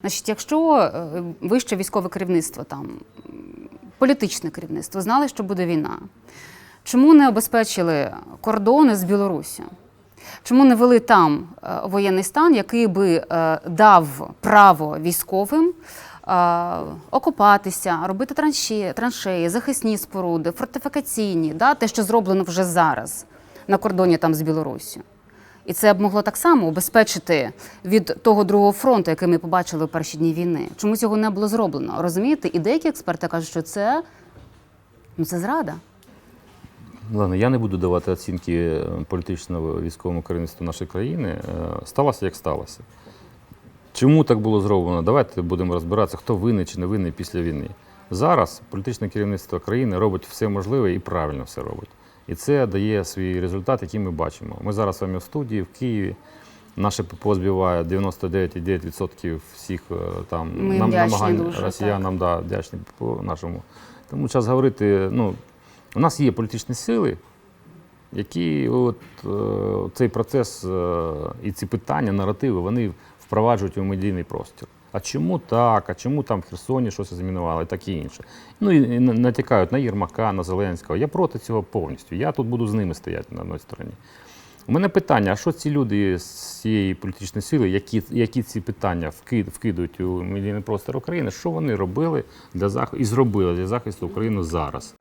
Значить, якщо е, вище військове керівництво, там політичне керівництво знали, що буде війна, чому не обезпечили кордони з Білорусі? Чому не вели там е, воєнний стан, який би е, дав право військовим окупатися, робити траншеї, траншеї, захисні споруди, фортифікаційні, да, те, що зроблено вже зараз на кордоні там з Білорусі? І це б могло так само убезпечити від того другого фронту, який ми побачили в перші дні війни. Чому цього не було зроблено? Розумієте? І деякі експерти кажуть, що це, ну, це зрада. Ладно, я не буду давати оцінки е, політичному військовому керівництву нашої країни. Е, Сталося, як сталося. Чому так було зроблено? Давайте будемо розбиратися, хто винний чи не винний після війни. Зараз політичне керівництво країни робить все можливе і правильно все робить. І це дає свій результат, який ми бачимо. Ми зараз з вами в студії в Києві. Наше ППО збиває 99,9% всіх е, там Ми їм вдячні дуже, росіянам, да, вдячні ППО нашому. Тому час говорити, ну, у нас є політичні сили, які от, е, цей процес е, і ці питання, наративи, вони впроваджують у медійний простір. А чому так? А чому там в Херсоні щось змінували, і таке інше. Ну і натякають на Єрмака, на Зеленського. Я проти цього повністю. Я тут буду з ними стояти на одній стороні. У мене питання: а що ці люди з цієї політичної сили, які, які ці питання вкидують у медійний простір України, що вони робили для захисту і зробили для захисту України зараз?